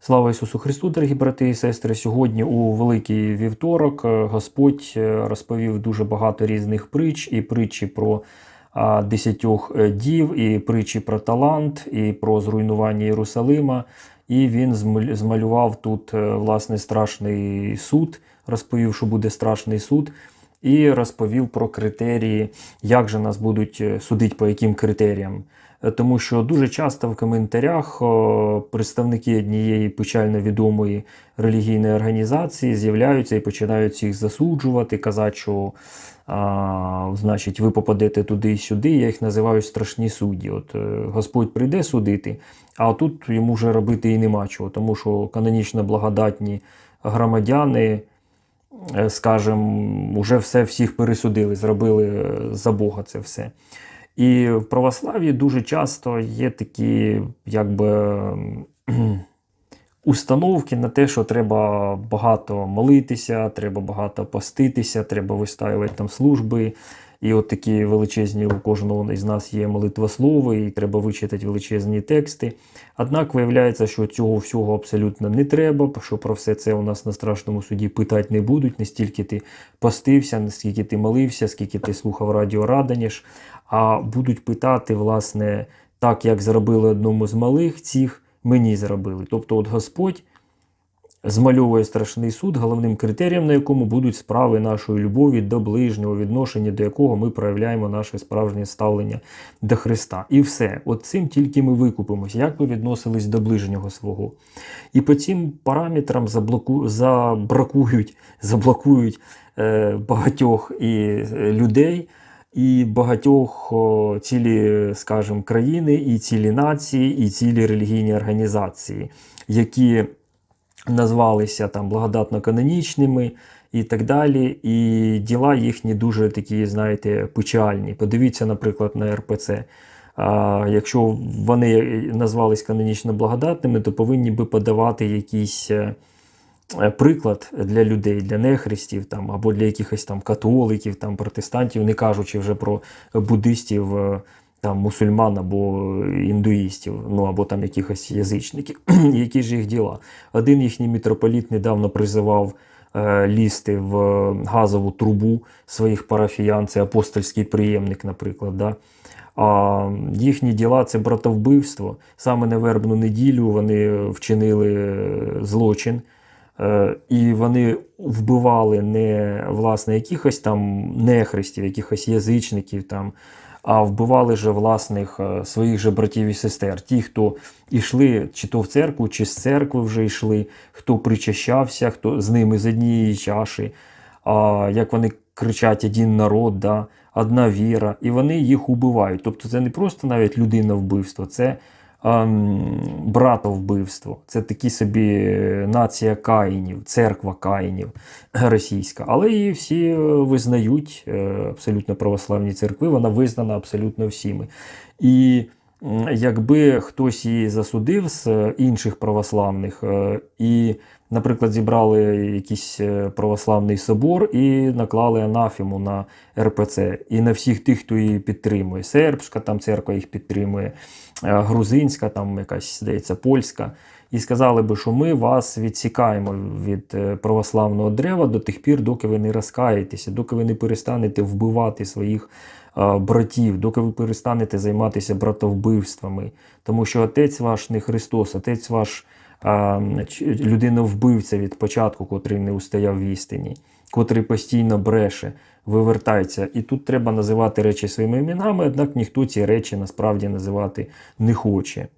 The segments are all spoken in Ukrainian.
Слава Ісусу Христу, дорогі брати і сестри. Сьогодні у Великий вівторок е, Господь е, розповів дуже багато різних притч, і притчі про десятьох е, дів, і притчі про талант, і про зруйнування Єрусалима. І він змалював тут власне страшний суд, розповів, що буде страшний суд, і розповів про критерії, як же нас будуть судити, по яким критеріям. Е, Тому що дуже часто в коментарях представники однієї печально відомої релігійної організації з'являються і починають їх засуджувати, казати, що а, значить, ви попадете туди і сюди. Я їх називаю страшні судді. От е, Господь прийде судити, а тут йому вже робити і нема чого, тому що канонічно благодатні громадяни, е, скажімо, вже все всіх пересудили, зробили за Бога це все. І в православ'ї дуже часто є такі, якби. Установки на те, що треба багато молитися, треба багато поститися, треба вистаювати там служби. І от такі величезні у кожного із нас є молитвослови, і треба вичитати величезні тексти. Однак виявляється, що цього всього абсолютно не треба, що про все це у нас на страшному суді питати не будуть, не стільки ти постився, не скільки ти молився, скільки ти слухав радіо Раданіш, а будуть питати, власне, так, як зробили одному з малих цих, мені зробили. Тобто, от Господь змальовує страшний суд, головним критерієм, на якому будуть справи нашої любові до ближнього, відношення до якого ми проявляємо наше справжнє ставлення до Христа. І все. От цим тільки ми викупимося, як ми відносились до ближнього свого. І по цим параметрам заблоку... забракують, заблокують е, багатьох і е, людей. І багатьох цілі, скажімо, країни, і цілі нації, і цілі релігійні організації, які назвалися там благодатно-канонічними і так далі. І діла їхні дуже такі, знаєте, печальні. Подивіться, наприклад, на РПЦ. А, якщо вони назвались канонічно благодатними, то повинні би подавати якісь. е, е, Приклад для людей, для нехристів там, або для якихось там католиків, там, протестантів, не кажучи вже про буддистів, е, там, мусульман або індуїстів, ну або там якихось язичників. Які ж їх діла? Один їхній митрополіт недавно призивав е, лізти в газову трубу своїх парафіян, це апостольський приємник, наприклад. Да? А їхні діла це братовбивство. Саме на вербну неділю вони вчинили е, злочин. Е, І вони вбивали не власне якихось там нехристів, якихось язичників, там, а вбивали же власних е, своїх же братів і сестер. Ті, хто йшли чи то в церкву, чи з церкви вже йшли, хто причащався, хто з ними з однієї чаші, а, як вони кричать один народ, да, одна віра, і вони їх убивають. Тобто це не просто навіть людина вбивство, це братовбивство. Це такі собі е, нація каїнів, церква каїнів російська. Але її всі е, визнають, е, абсолютно православні церкви, вона визнана абсолютно всіми. І якби хтось її засудив з інших православних, і, наприклад, зібрали якийсь е, православний собор і наклали анафему на РПЦ і на всіх тих, хто її підтримує. Сербська там церква їх підтримує, е, грузинська, там якась, здається, польська. І сказали би, що ми вас відсікаємо від е, православного дерева до тих пір, доки ви не розкаєтеся, доки ви не перестанете вбивати своїх братів, доки ви перестанете займатися братовбивствами. Тому що отець ваш не Христос, отець ваш а, ч- людина-вбивця від початку, котрий не устояв в істині, котрий постійно бреше, вивертається. І тут треба називати речі своїми іменами, однак ніхто ці речі насправді називати не хоче.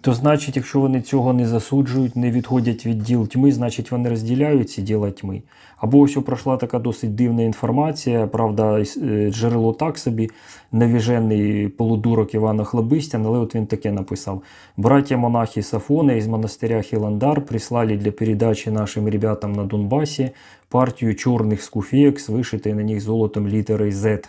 То значить, якщо вони цього не засуджують, не відходять від діл тьми, значить вони розділяють ці діла тьми. Або ось пройшла така досить дивна інформація, правда, іс- е, джерело так собі, навіжений полудурок Івана Хлобистян, але от він таке написав. Братья монахи Сафоны из монастыря Хиландар прислали для передачи нашим ребятам на Донбассе партию черных скуфеек с вышитой на них золотом литерой Z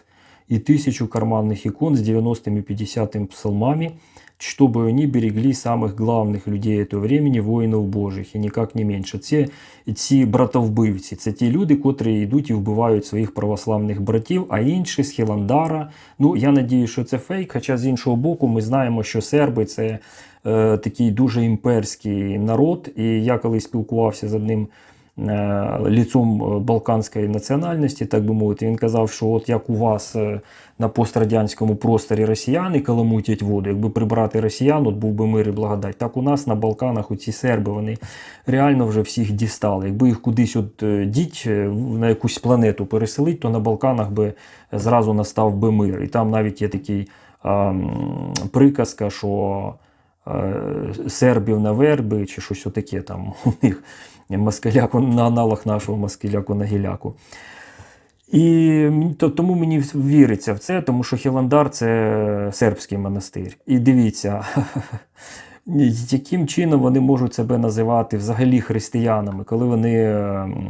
и тысячу карманных икон с 90 и 50 псалмами, чтобы они берегли самых главных людей этого времени, воїнів Божих, і ніяк не менше. Це ці братовбивці, це ті люди, котрі йдуть і вбивають своїх православних братів, а інші з Хіландара. Ну, я надію, що це фейк. Хоча з іншого боку, ми знаємо, що серби це е, такий дуже імперський народ. І я коли спілкувався з одним е, ліцом е, балканської національності, так би мовити, він казав, що от як у вас е, на пострадянському просторі росіяни каламутять воду, якби прибрати росіян, от був би мир і благодать. Так у нас на Балканах оці серби вони реально вже всіх дістали. Якби їх кудись от е, діть е, на якусь планету переселить, то на Балканах би зразу настав би мир. І там навіть є такий а, приказка, що е, сербів на верби чи щось отаке там у них москаляку на аналог нашого москаляку на гіляку. І то, тому мені віриться в це, тому що Хіландар це сербський монастир. І дивіться, яким чином вони можуть себе називати взагалі християнами, коли вони ем,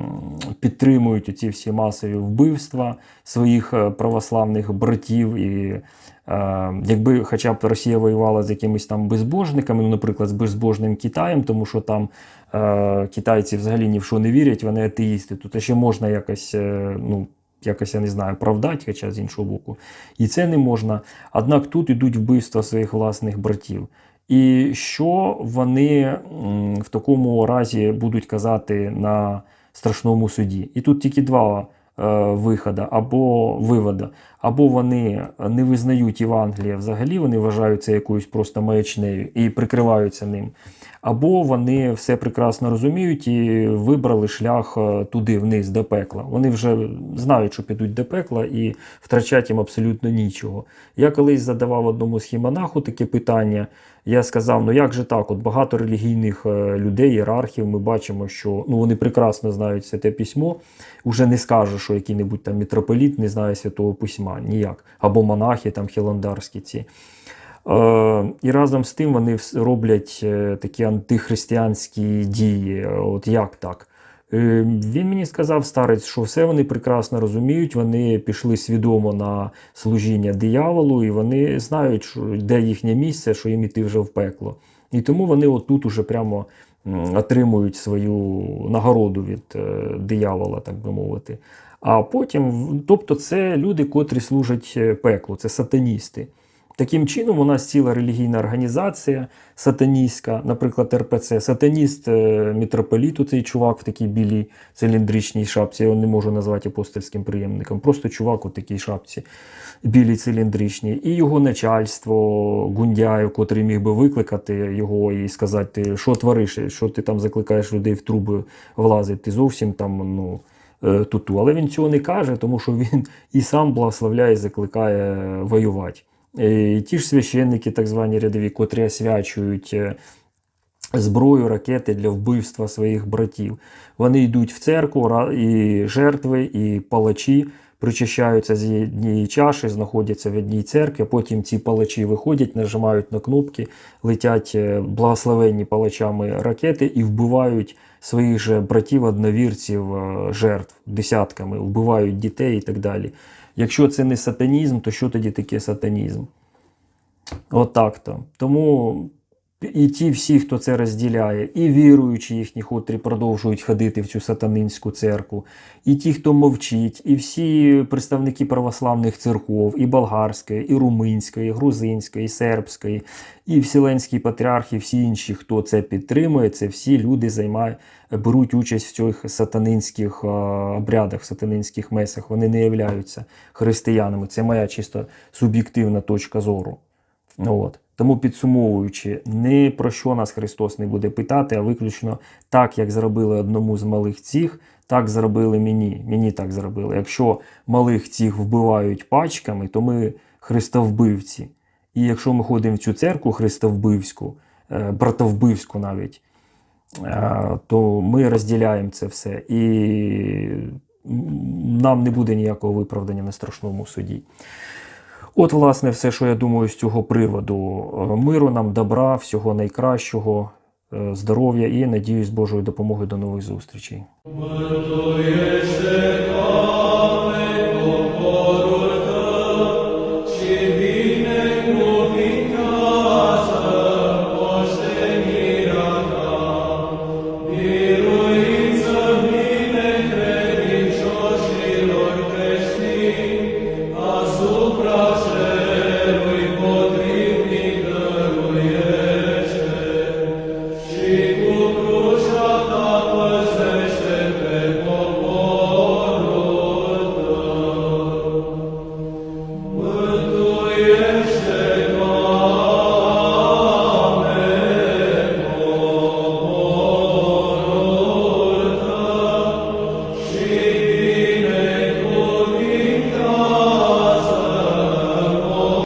підтримують ці всі масові вбивства своїх е, православних братів. І е, якби хоча б Росія воювала з якимись там безбожниками, ну, наприклад, з безбожним Китаєм, тому що там е, китайці взагалі ні в що не вірять, вони атеїсти. Тут ще можна якось, е, ну, якось я не знаю, правдати, хоча з іншого боку. І це не можна. Однак тут ідуть вбивства своїх власних братів. І що вони в такому разі будуть казати на страшному суді? І тут тільки два е, виходи або виводи. Або вони не визнають Євангелія взагалі, вони вважають це якоюсь просто маячнею і прикриваються ним. Або вони все прекрасно розуміють і вибрали шлях е, туди, вниз, до пекла. Вони вже знають, що підуть до пекла і втрачать їм абсолютно нічого. Я колись задавав одному схімонаху таке питання. Я сказав: ну як же так? От багато релігійних е, людей, ієрархів, ми бачимо, що ну, вони прекрасно знають святе письмо. Уже не скаже, що який-небудь там митрополіт не знає святого письма, ніяк. Або монахи там хіландарські ці. Е, і разом з тим вони роблять е, такі антихристиянські дії. От як так? Е, Він мені сказав, старець, що все вони прекрасно розуміють. Вони пішли свідомо на служіння дияволу, і вони знають, що, де їхнє місце, що їм іти вже в пекло. І тому вони отут уже прямо отримують свою нагороду від е, диявола, так би мовити. А потім, тобто, це люди, котрі служать е, пеклу, це сатаністи. Таким чином, у нас ціла релігійна організація сатаністська, наприклад, РПЦ. Сатаніст е, митрополіт, цей чувак в такій білій циліндричній шапці. Я його не можу назвати апостольським приємником. Просто чувак у такій шапці, білій циліндричній. І його начальство Гундяєв, котрий міг би викликати його і сказати, що твориш, що ти там закликаєш людей в труби влазити. Ти зовсім там, ну. Е, Туту, але він цього не каже, тому що він і сам благословляє, і закликає воювати. Е, І ті ж священники, так звані рядові, котрі освячують е, зброю, ракети для вбивства своїх братів. Вони йдуть в церкву, і жертви, і палачі причащаються з однієї чаші, знаходяться в одній церкві. Потім ці палачі виходять, нажимають на кнопки, летять благословенні палачами ракети і вбивають своїх же братів, одновірців, е, жертв десятками, вбивають дітей і так далі. Якщо це не сатанізм, то що тоді таке сатанізм? Отак то. Тому і ті всі, хто це розділяє, і віруючі їхні, котрі продовжують ходити в цю сатанинську церкву, і ті, хто мовчить, і всі представники православних церков, і болгарської, і румунської, і грузинської, і сербської, і вселенський патріарх, і всі інші, хто це підтримує, це всі люди займають, беруть участь в цих сатанинських обрядах, сатанинських месах. Вони не являються християнами. Це моя чисто суб'єктивна точка зору. От. Тому підсумовуючи, ні про що нас Христос не буде питати, а виключно так, як зробили одному з малих цих, так зробили мені. Мені так зробили. Якщо малих цих вбивають пачками, то ми христовбивці. І якщо ми ходимо в цю церкву христовбивську, е, братовбивську навіть, е, то ми розділяємо це все. І нам не буде ніякого виправдання на страшному суді. От, власне, все, що я думаю з цього приводу. Е, Миру нам, добра, всього найкращого, е, здоров'я і надіюсь Божою допомогою до нових зустрічей.